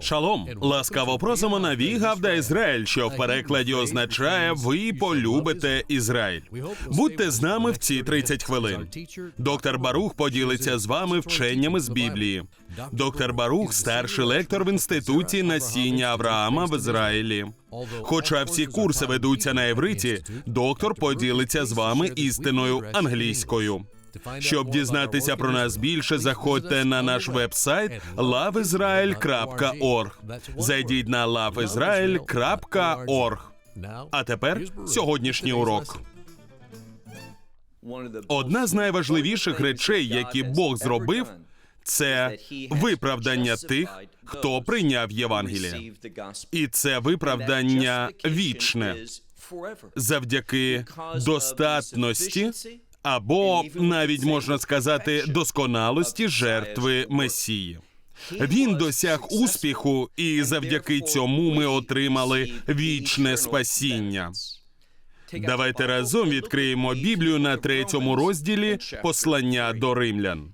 Шалом, ласкаво просимо на Вігавда Ізраїль, що в перекладі означає Ви полюбите Ізраїль. Будьте з нами в ці 30 хвилин. Доктор Барух поділиться з вами вченнями з Біблії. Доктор Барух старший лектор в інституті насіння Авраама в Ізраїлі. Хоча всі курси ведуться на євриті, доктор поділиться з вами істиною англійською. Щоб дізнатися про нас більше, заходьте на наш веб-сайт loveisrael.org. Зайдіть на loveisrael.org. А тепер сьогоднішній урок. Одна з найважливіших речей, які Бог зробив, це виправдання тих, хто прийняв Євангеліє. І це виправдання вічне завдяки достатності або навіть можна сказати досконалості жертви Месії. Він досяг успіху, і завдяки цьому ми отримали вічне спасіння. Давайте разом відкриємо Біблію на третьому розділі послання до римлян.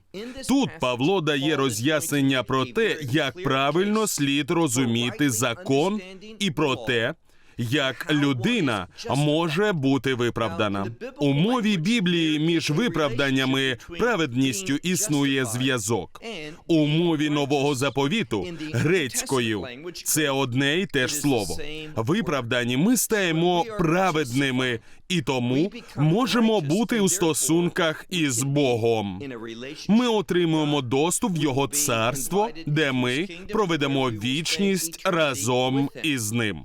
Тут Павло дає роз'яснення про те, як правильно слід розуміти закон, і про те, як людина може бути виправдана. У мові Біблії між виправданнями праведністю існує зв'язок. У мові нового заповіту грецькою це одне й те ж слово. Виправдані ми стаємо праведними і тому можемо бути у стосунках із Богом. Ми отримуємо доступ в Його царство, де ми проведемо вічність разом із ним.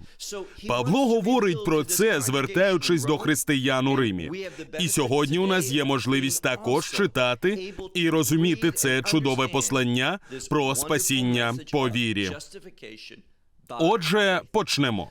Павло говорить про це, звертаючись до християн у Римі. І сьогодні у нас є можливість також читати і розуміти це чудове послання про спасіння по вірі. Отже, почнемо.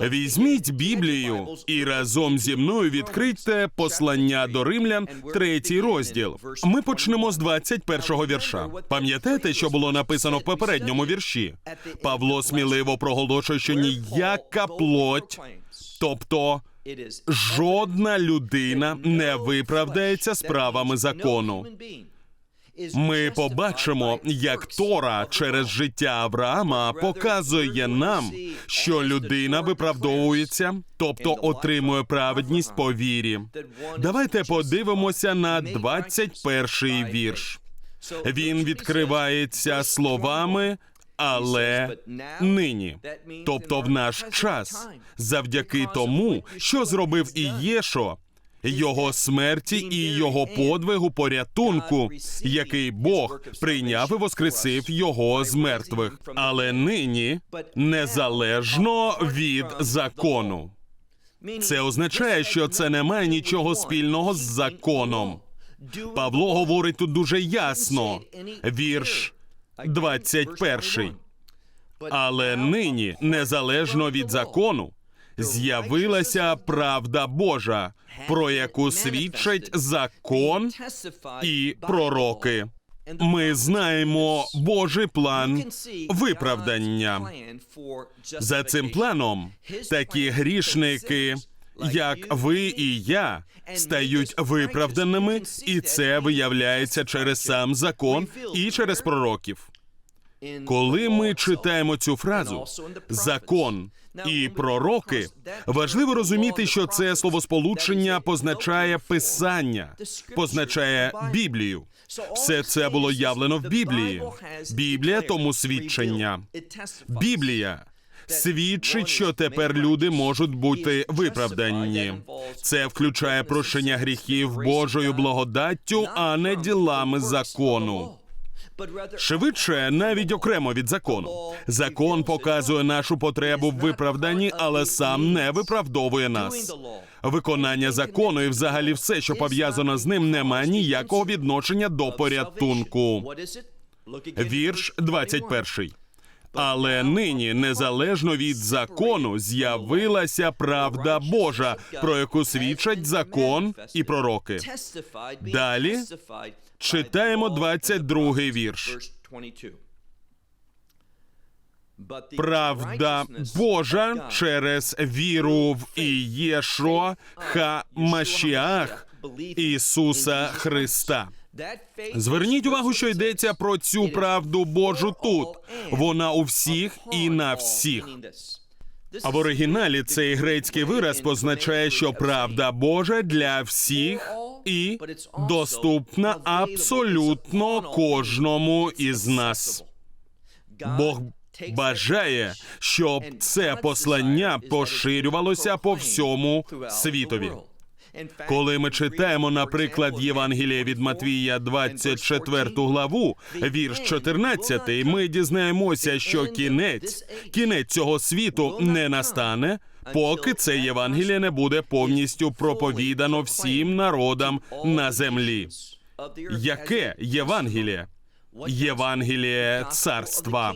Візьміть Біблію і разом зі мною відкрийте послання до римлян, третій розділ. Ми почнемо з 21-го вірша. Пам'ятаєте, що було написано в попередньому вірші? Павло сміливо проголошує, що ніяка плоть, тобто жодна людина не виправдається справами закону. Ми побачимо, як Тора через життя Авраама показує нам, що людина виправдовується, тобто отримує праведність по вірі. Давайте подивимося на 21-й вірш. Він відкривається словами. Але нині, тобто в наш час, завдяки тому, що зробив Ієшо, його смерті і його подвигу порятунку, який Бог прийняв і воскресив його з мертвих, але нині незалежно від закону. Це означає, що це не має нічого спільного з законом. Павло говорить тут дуже ясно. Вірш 21. Але нині, незалежно від закону, з'явилася правда Божа, про яку свідчать закон і пророки. Ми знаємо Божий план виправдання. За цим планом такі грішники, як ви і я, стають виправданими, і це виявляється через сам закон і через пророків. Коли ми читаємо цю фразу закон і пророки, важливо розуміти, що це словосполучення позначає писання, позначає Біблію. Все це було явлено в Біблії. Біблія тому свідчення. Біблія свідчить, що тепер люди можуть бути виправдані. Це включає прощення гріхів Божою благодаттю, а не ділами закону. Швидше, навіть окремо від закону. Закон показує нашу потребу в виправданні, але сам не виправдовує нас. Виконання закону і взагалі все, що пов'язано з ним, не має ніякого відношення до порятунку. Вірш 21. Але нині, незалежно від закону, з'явилася правда Божа, про яку свідчать закон і пророки. Далі читаємо 22-й вірш. Правда Божа через віру в Ієшо Ха Машіах Ісуса Христа. Зверніть увагу, що йдеться про цю правду Божу тут. Вона у всіх і на всіх. А в оригіналі цей грецький вираз позначає, що правда Божа для всіх і доступна абсолютно кожному із нас. Бог бажає, щоб це послання поширювалося по всьому світові. Коли ми читаємо, наприклад, Євангеліє від Матвія, 24 главу, вірш 14, ми дізнаємося, що кінець, кінець цього світу не настане, поки це Євангеліє не буде повністю проповідано всім народам на землі. Яке Євангеліє? Євангеліє царства.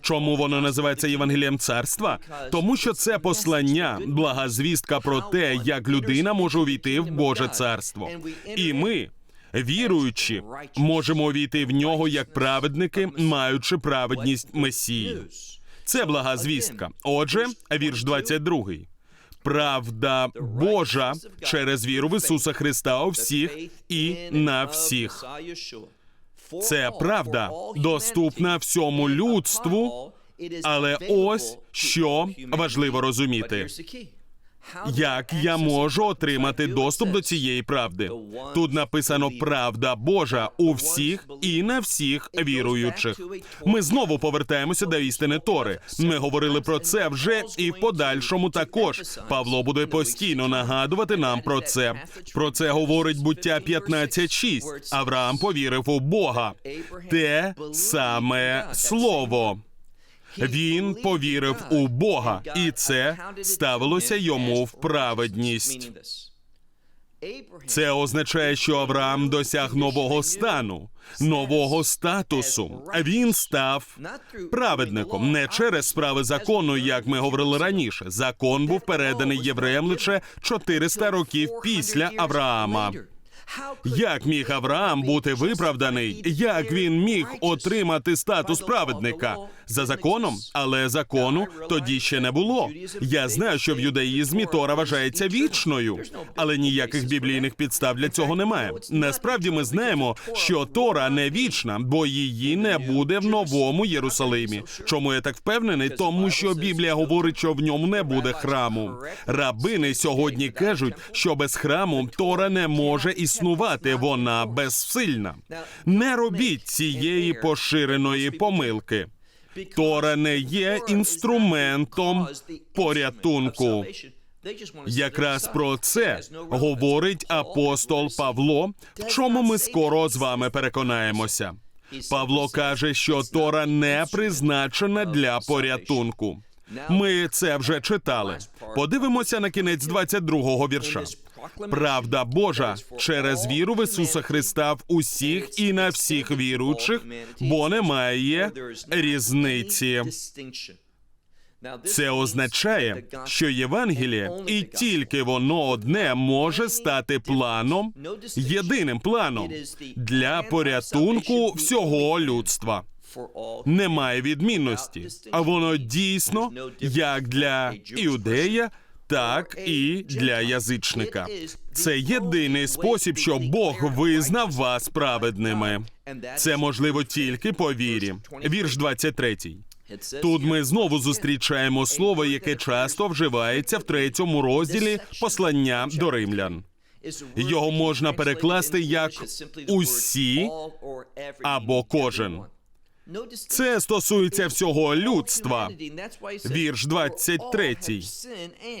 Чому воно називається Євангелієм царства? Тому що це послання, блага звістка про те, як людина може увійти в Боже царство. І ми, віруючи, можемо увійти в нього як праведники, маючи праведність Месії. Це блага звістка. Отже, вірш 22. Правда Божа через віру в Ісуса Христа у всіх і на всіх. Це правда доступна всьому людству, але ось що важливо розуміти. Як я можу отримати доступ до цієї правди? Тут написано правда Божа у всіх і на всіх віруючих. Ми знову повертаємося до істини Тори. Ми говорили про це вже і в подальшому також. Павло буде постійно нагадувати нам про це. Про це говорить буття 15.6. Авраам повірив у Бога. Те саме слово. Він повірив у Бога, і це ставилося йому в праведність. Це означає, що Авраам досяг нового стану, нового статусу. Він став праведником не через справи закону, як ми говорили раніше. Закон був переданий євреям лише 400 років після Авраама. Як міг Авраам бути виправданий? Як він міг отримати статус праведника за законом? Але закону тоді ще не було. Я знаю, що в юдаїзмі Тора вважається вічною, але ніяких біблійних підстав для цього немає. Насправді ми знаємо, що Тора не вічна, бо її не буде в новому Єрусалимі. Чому я так впевнений? Тому що Біблія говорить, що в ньому не буде храму. Рабини сьогодні кажуть, що без храму Тора не може існувати. Вона безсильна. Не робіть цієї поширеної помилки. Тора не є інструментом порятунку. Якраз про це говорить апостол Павло, в чому ми скоро з вами переконаємося. Павло каже, що Тора не призначена для порятунку. Ми це вже читали. Подивимося на кінець 22-го вірша. Правда Божа через віру в Ісуса Христа в усіх і на всіх віруючих, бо немає різниці. Це означає, що Євангеліє і тільки воно одне може стати планом, єдиним планом для порятунку всього людства. Немає відмінності, а воно дійсно як для іудея, так і для язичника. Це єдиний спосіб, щоб Бог визнав вас праведними. Це можливо тільки по вірі. Вірш 23. Тут ми знову зустрічаємо слово, яке часто вживається в третьому розділі послання до римлян. Його можна перекласти як усі або кожен. Це стосується всього людства. Вірш 23.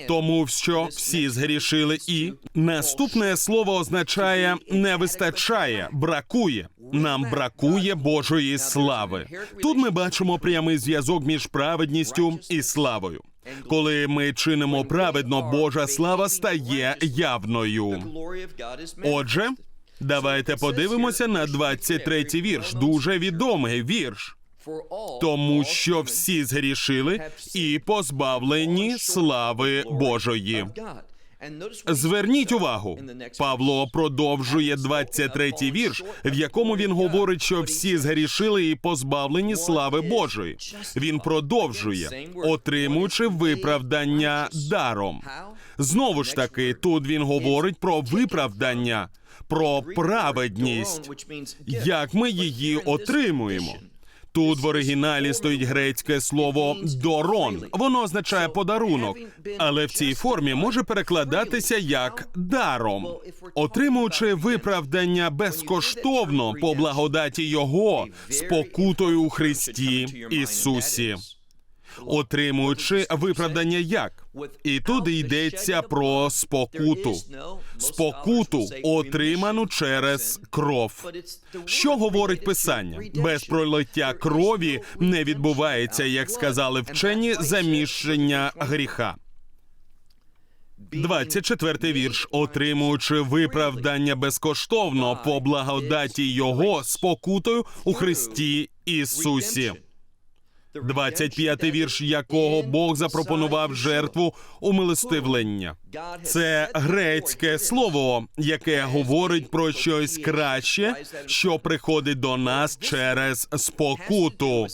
Тому що всі згрішили і наступне слово означає не вистачає, бракує. Нам бракує Божої слави. Тут ми бачимо прямий зв'язок між праведністю і славою. Коли ми чинимо праведно, Божа слава стає явною. Отже, давайте подивимося на 23-й вірш. Дуже відомий вірш. Тому що всі згрішили і позбавлені слави Божої. Зверніть увагу, Павло продовжує 23-й вірш, в якому він говорить, що всі згрішили і позбавлені слави Божої. Він продовжує, отримуючи виправдання даром. Знову ж таки, тут він говорить про виправдання, про праведність, як ми її отримуємо. Тут в оригіналі стоїть грецьке слово дорон. Воно означає подарунок, але в цій формі може перекладатися як даром, отримуючи виправдання безкоштовно по благодаті Його спокутою у Христі Ісусі. Отримуючи виправдання як? І тут йдеться про спокуту. Спокуту, отриману через кров. Що говорить писання? Без пролиття крові не відбувається, як сказали вчені, заміщення гріха. 24 вірш, отримуючи виправдання безкоштовно по благодаті Його спокутою у Христі Ісусі. 25 вірш, якого Бог запропонував жертву умилостивлення. Це грецьке слово, яке говорить про щось краще, що приходить до нас через спокуту.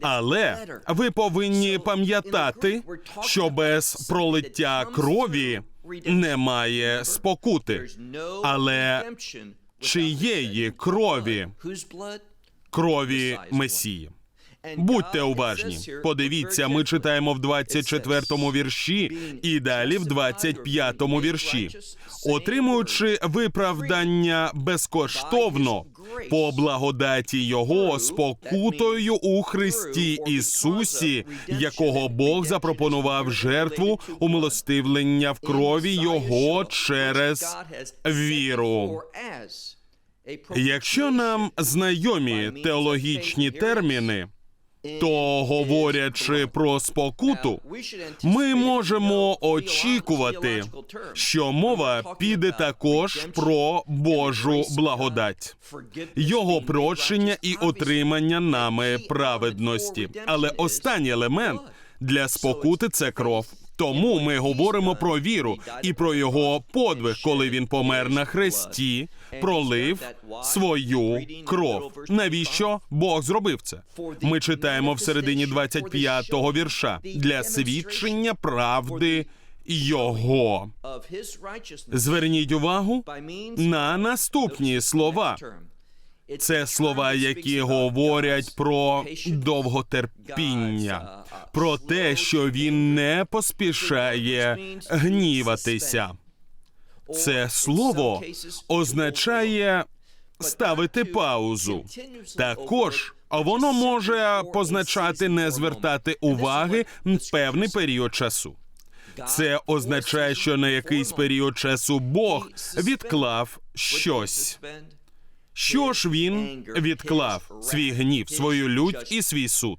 Але ви повинні пам'ятати, що без пролиття крові немає спокути. Але чиєї крові? Крові Месії. Будьте уважні. Подивіться, ми читаємо в 24-му вірші і далі в 25-му вірші, отримуючи виправдання безкоштовно по благодаті Його спокутою у Христі Ісусі, якого Бог запропонував жертву умилостивлення в крові Його через віру. Якщо нам знайомі теологічні терміни, то говорячи про спокуту, ми можемо очікувати, що мова піде також про Божу благодать, його прощення і отримання нами праведності. Але останній елемент для спокути це кров. Тому ми говоримо про віру і про його подвиг, коли він помер на хресті, пролив свою кров. Навіщо Бог зробив це? Ми читаємо в середині 25-го вірша для свідчення правди його. Зверніть увагу на наступні слова. Це слова, які говорять про довготерпіння, про те, що він не поспішає гніватися. Це слово означає ставити паузу. Також воно може позначати не звертати уваги певний період часу. Це означає, що на якийсь період часу Бог відклав щось. Що ж він відклав свій гнів, свою лють і свій суд?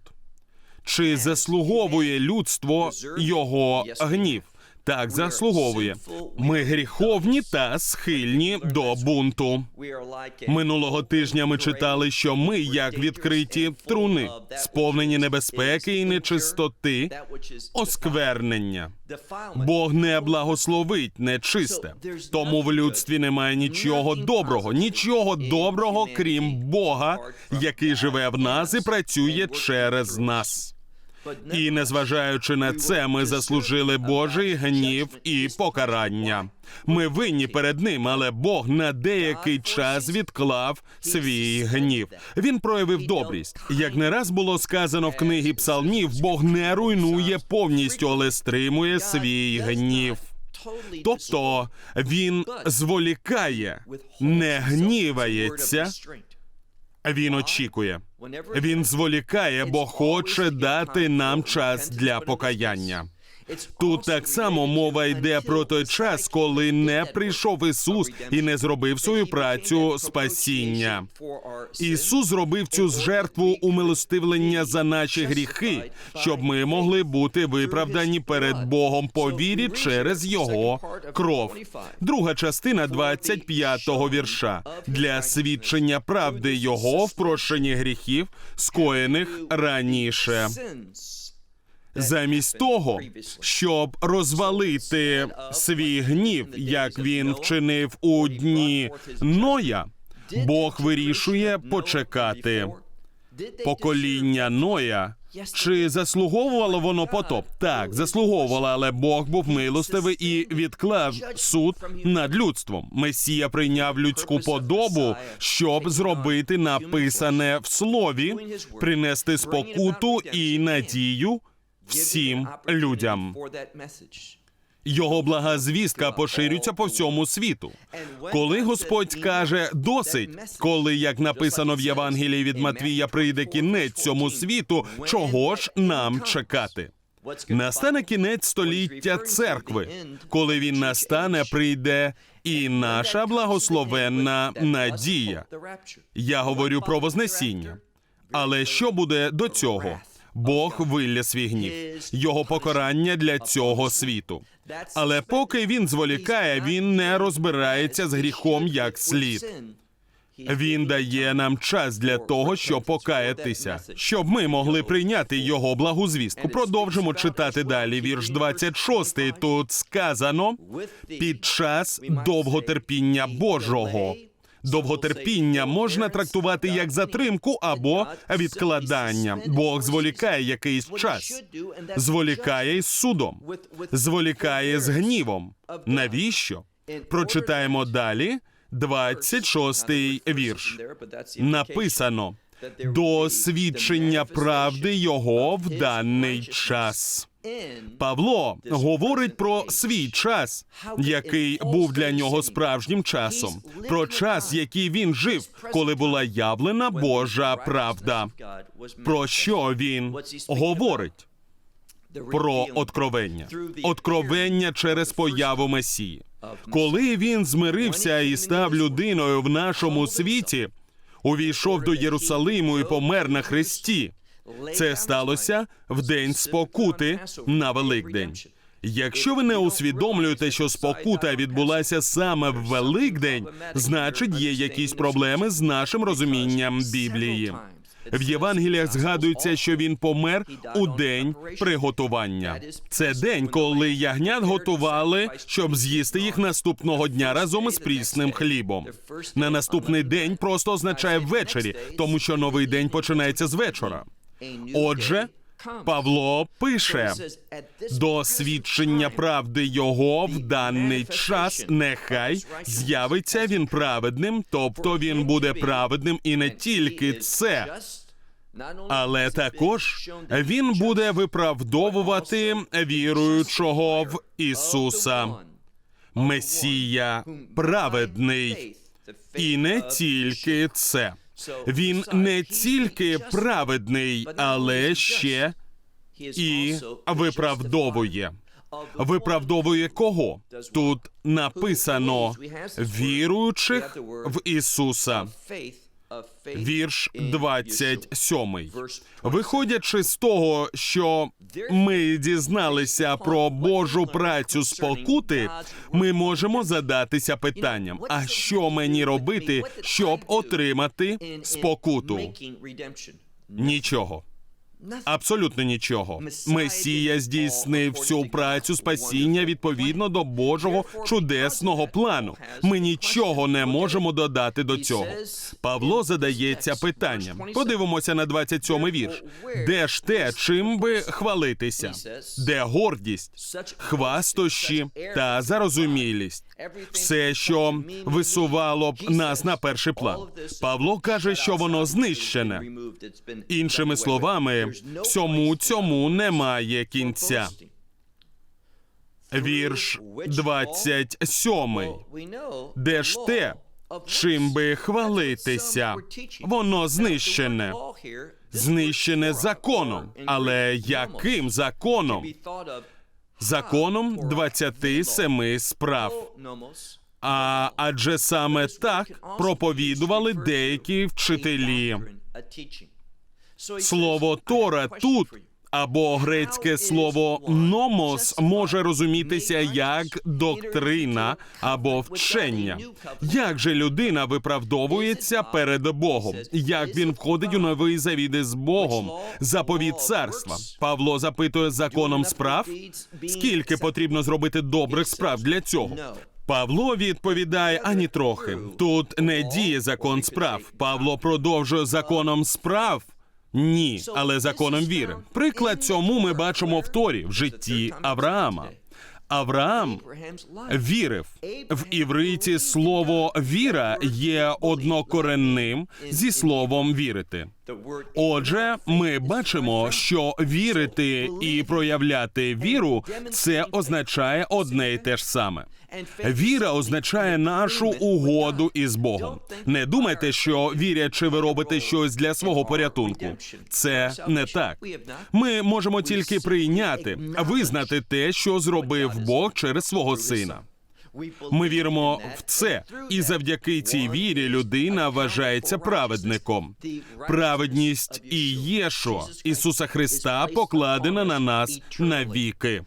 Чи заслуговує людство його гнів? Так, заслуговує. Ми гріховні та схильні до бунту. Минулого тижня ми читали, що ми, як відкриті труни, сповнені небезпеки і нечистоти, осквернення. Бог не благословить нечисте. Тому в людстві немає нічого доброго, нічого доброго, крім Бога, який живе в нас і працює через нас. І незважаючи на це, ми заслужили Божий гнів і покарання. Ми винні перед ним, але Бог на деякий час відклав свій гнів. Він проявив добрість. Як не раз було сказано в книгі псалмів, Бог не руйнує повністю, але стримує свій гнів. Тобто він зволікає, не гнівається. Він очікує. Він зволікає, бо хоче дати нам час для покаяння. Тут так само мова йде про той час, коли не прийшов Ісус і не зробив свою працю спасіння. Ісус зробив цю жертву умилостивлення за наші гріхи, щоб ми могли бути виправдані перед Богом по вірі через Його кров. Друга частина 25-го вірша для свідчення правди Його в прощенні гріхів, скоєних раніше. Замість того, щоб розвалити свій гнів, як він вчинив у дні Ноя, Бог вирішує почекати покоління Ноя. Чи заслуговувало воно потоп? Так, заслуговувало, але Бог був милостивий і відклав суд над людством. Месія прийняв людську подобу, щоб зробити написане в слові, принести спокуту і надію всім людям. Його блага звістка поширюється по всьому світу. Коли Господь каже досить, коли, як написано в Євангелії від Матвія, прийде кінець цьому світу, чого ж нам чекати? Настане кінець століття церкви. Коли він настане, прийде і наша благословенна надія. Я говорю про Вознесіння. Але що буде до цього? Бог вилля свій гнів, його покарання для цього світу. Але поки він зволікає, він не розбирається з гріхом як слід. Він дає нам час для того, щоб покаятися, щоб ми могли прийняти його благу звістку. Продовжимо читати далі. Вірш 26. Тут сказано під час довготерпіння Божого. Довготерпіння можна трактувати як затримку або відкладання. Бог зволікає якийсь час, зволікає із судом, зволікає з гнівом. Навіщо? Прочитаємо далі. 26-й вірш. Написано до свідчення правди його в даний час. Павло говорить про свій час, який був для нього справжнім часом, про час, який він жив, коли була явлена Божа правда. Про що він говорить? Про откровення, откровення через появу Месії. Коли він змирився і став людиною в нашому світі, увійшов до Єрусалиму і помер на хресті. Це сталося в день спокути на Великдень. Якщо ви не усвідомлюєте, що спокута відбулася саме в Великдень, значить є якісь проблеми з нашим розумінням Біблії. В Євангеліях згадується, що він помер у день приготування. Це день, коли ягнят готували, щоб з'їсти їх наступного дня разом із прісним хлібом. На наступний день просто означає ввечері, тому що новий день починається з вечора. Отже, Павло пише до свідчення правди його в даний час. Нехай з'явиться він праведним, тобто він буде праведним і не тільки це. Але також він буде виправдовувати віруючого в Ісуса, Месія праведний, і не тільки це. Він не тільки праведний, але ще і виправдовує. Виправдовує кого? Тут написано віруючих в Ісуса. Вірш 27. Виходячи з того, що ми дізналися про Божу працю спокути, ми можемо задатися питанням: а що мені робити, щоб отримати спокуту? Нічого. Абсолютно нічого. Месія здійснив всю працю спасіння відповідно до Божого чудесного плану. Ми нічого не можемо додати до цього. Павло задається питанням. Подивимося на 27-й вірш. Де ж те, чим би хвалитися? Де гордість, хвастощі та зарозумілість? Все, що висувало б нас на перший план. Павло каже, що воно знищене. Іншими словами, всьому цьому немає кінця. Вірш 27. Де ж те, чим би хвалитися? Воно знищене. Знищене законом. Але яким законом? Законом 27 справ. А адже саме так проповідували деякі вчителі. Слово Тора тут, Або грецьке слово номос може розумітися як доктрина або вчення. Як же людина виправдовується перед Богом? Як він входить у новий завіт із Богом? Заповіт царства. Павло запитує законом справ. Скільки потрібно зробити добрих справ для цього? Павло відповідає ані трохи. Тут не діє закон справ. Павло продовжує законом справ. Ні, але законом віри. Приклад цьому ми бачимо в Торі в житті Авраама. Авраам вірив в івриті слово віра є однокоренним зі словом вірити. Отже, ми бачимо, що вірити і проявляти віру це означає одне й те ж саме. Віра означає нашу угоду із Богом. Не думайте, що вірячи, ви робите щось для свого порятунку. Це не так. Ми можемо тільки прийняти, визнати те, що зробив Бог через свого сина. Ми віримо в це, і завдяки цій вірі людина вважається праведником. Праведність і Єшо Ісуса Христа покладена на нас навіки.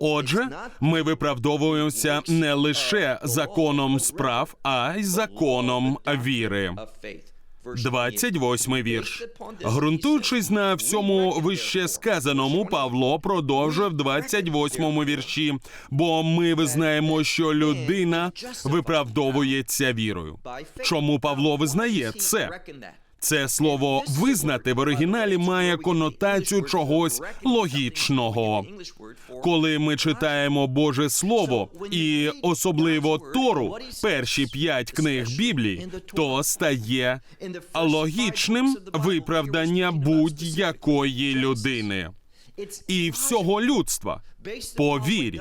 Отже, ми виправдовуємося не лише законом справ, а й законом віри. 28 вірш. Грунтуючись на всьому вище сказаному, Павло продовжує в 28 вірші. Бо ми визнаємо, що людина виправдовується вірою. Чому Павло визнає це? Це слово визнати в оригіналі має конотацію чогось логічного. Коли ми читаємо Боже Слово і особливо Тору, перші п'ять книг Біблії, то стає логічним виправдання будь-якої людини і всього людства по вірі.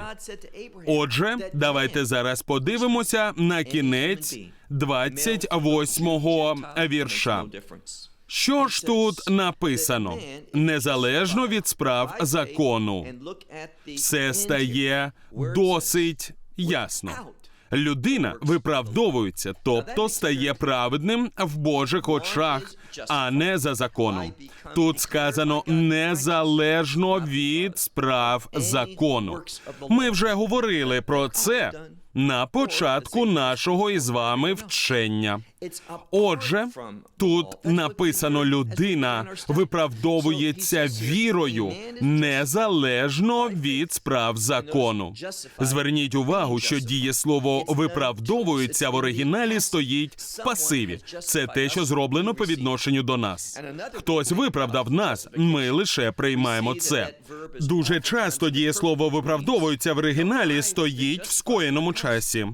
Отже, давайте зараз подивимося на кінець 28-го вірша. Що ж тут написано? Незалежно від справ закону, все стає досить ясно. Людина виправдовується, тобто стає праведним в Божих очах, а не за законом. Тут сказано незалежно від справ закону. Ми вже говорили про це на початку нашого із вами вчення. Отже, тут написано: людина виправдовується вірою незалежно від справ закону. Зверніть увагу, що дієслово виправдовується в оригіналі стоїть в пасиві. Це те, що зроблено по відношенню до нас. Хтось виправдав нас. Ми лише приймаємо це. Дуже часто дієслово виправдовується в оригіналі стоїть в скоєному часі.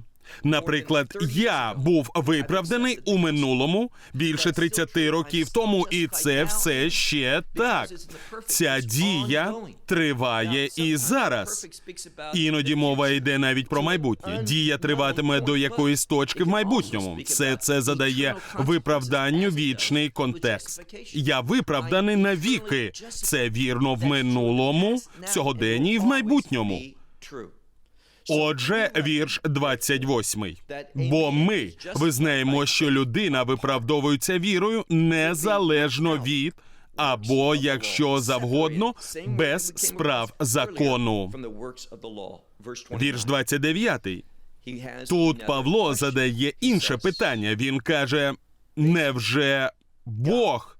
Наприклад, я був виправданий у минулому більше 30 років тому, і це все ще так. Ця дія триває і зараз. Іноді мова йде навіть про майбутнє. Дія триватиме до якоїсь точки в майбутньому. Все це задає виправданню вічний контекст. Я виправданий навіки. Це вірно в минулому, сьогоденні і в майбутньому. Отже, вірш 28. Бо ми визнаємо, що людина виправдовується вірою незалежно від або якщо завгодно без справ закону. Вірш 29. Тут Павло задає інше питання. Він каже: невже Бог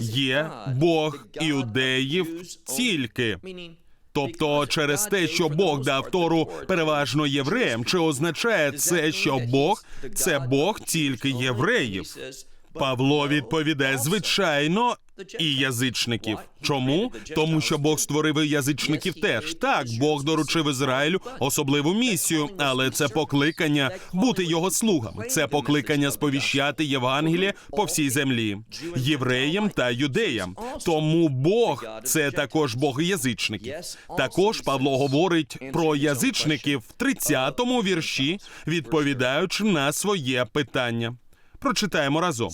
є Бог іудеїв тільки? Тобто, через те, що Бог дав Тору переважно євреям, чи означає це, що Бог це Бог тільки євреїв? Павло відповідає звичайно і язичників. Чому? Тому що Бог створив язичників теж. Так, Бог доручив Ізраїлю особливу місію, але це покликання бути його слугами. Це покликання сповіщати Євангеліє по всій землі, євреям та юдеям. Тому Бог це також Бог язичників. Також Павло говорить про язичників в 30-му вірші, відповідаючи на своє питання. Прочитаємо разом,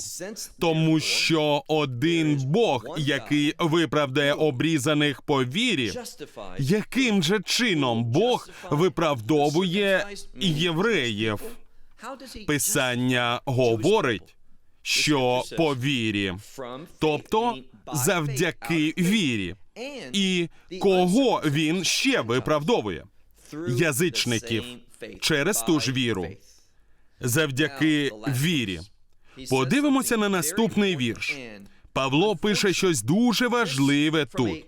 тому що один Бог, який виправдає обрізаних по вірі, яким же чином Бог виправдовує євреїв? Писання говорить, що по вірі, тобто завдяки вірі. І кого він ще виправдовує? язичників через ту ж віру. Завдяки вірі. Подивимося на наступний вірш. Павло пише щось дуже важливе тут.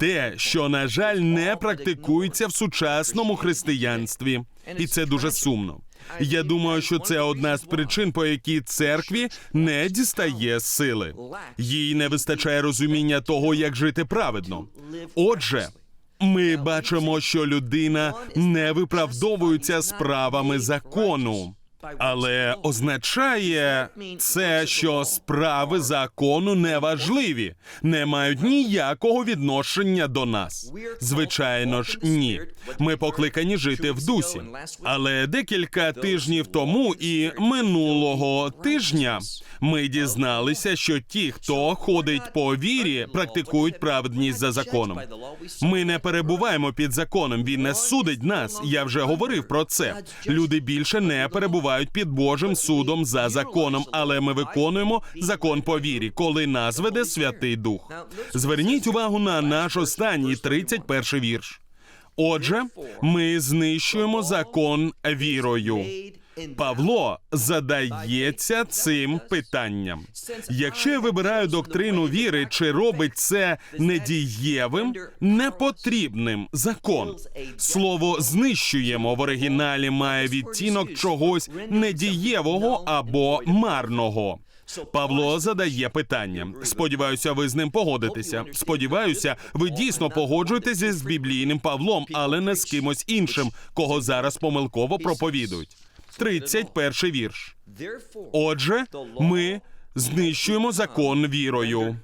Те, що, на жаль, не практикується в сучасному християнстві, і це дуже сумно. Я думаю, що це одна з причин, по якій церкві не дістає сили. Їй не вистачає розуміння того, як жити праведно. Отже, ми бачимо, що людина не виправдовується справами закону. Але означає це, що справи закону не важливі, не мають ніякого відношення до нас. Звичайно ж, ні. Ми покликані жити в дусі. Але декілька тижнів тому і минулого тижня ми дізналися, що ті, хто ходить по вірі, практикують праведність за законом. Ми не перебуваємо під законом. Він не судить нас. Я вже говорив про це. Люди більше не перебувають під Божим судом за законом, але ми виконуємо закон по вірі, коли нас веде Святий Дух. Зверніть увагу на наш останній 31 вірш. Отже, ми знищуємо закон вірою. Павло задається цим питанням. Якщо я вибираю доктрину віри, чи робить це недієвим, непотрібним закон. Слово знищуємо в оригіналі має відтінок чогось недієвого або марного. Павло задає питання. Сподіваюся, ви з ним погодитеся. Сподіваюся, ви дійсно погоджуєтеся з біблійним Павлом, але не з кимось іншим, кого зараз помилково проповідують. 31 вірш. Отже, ми знищуємо закон вірою.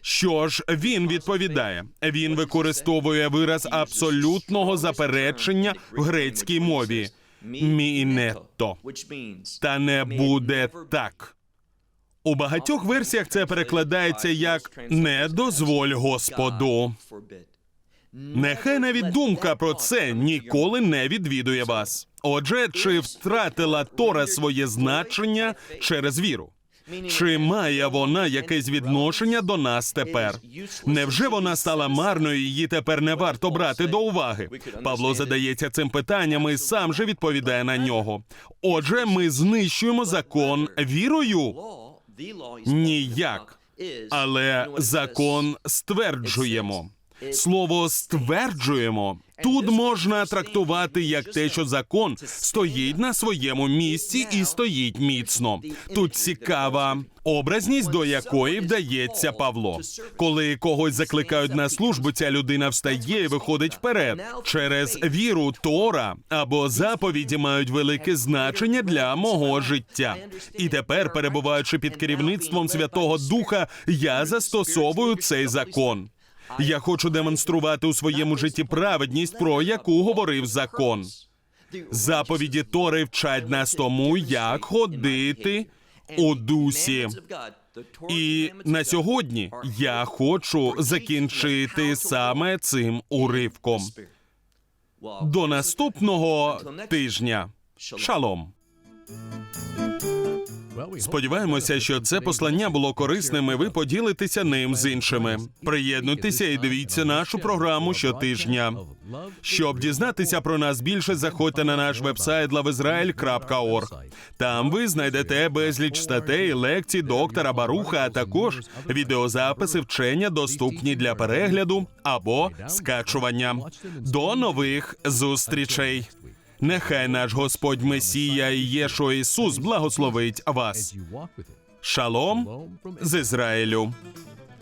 Що ж він відповідає? Він використовує вираз абсолютного заперечення в грецькій мові мінетто. Та не буде так. У багатьох версіях це перекладається як не дозволь Господу. Нехай навіть думка про це ніколи не відвідує вас. Отже, чи втратила Тора своє значення через віру? Чи має вона якесь відношення до нас тепер? Невже вона стала марною? Її тепер не варто брати до уваги? Павло задається цим питанням і сам же відповідає на нього. Отже, ми знищуємо закон вірою. Ніяк. Але закон стверджуємо. Слово стверджуємо тут можна трактувати як те, що закон стоїть на своєму місці і стоїть міцно. Тут цікава образність, до якої вдається Павло. Коли когось закликають на службу, ця людина встає і виходить вперед. Через віру Тора або заповіді мають велике значення для мого життя. І тепер, перебуваючи під керівництвом Святого Духа, я застосовую цей закон. Я хочу демонструвати у своєму житті праведність, про яку говорив закон. Заповіді Тори вчать нас тому, як ходити у дусі. І на сьогодні я хочу закінчити саме цим уривком. До наступного тижня. Шалом. Сподіваємося, що це послання було корисним. і Ви поділитеся ним з іншими. Приєднуйтеся і дивіться нашу програму щотижня. Щоб дізнатися про нас більше, заходьте на наш вебсайт loveisrael.org. Там ви знайдете безліч статей, лекцій доктора Баруха, а також відеозаписи вчення, доступні для перегляду або скачування. До нових зустрічей. Нехай наш Господь Месія Єшо Ісус благословить вас. Шалом з Ізраїлю.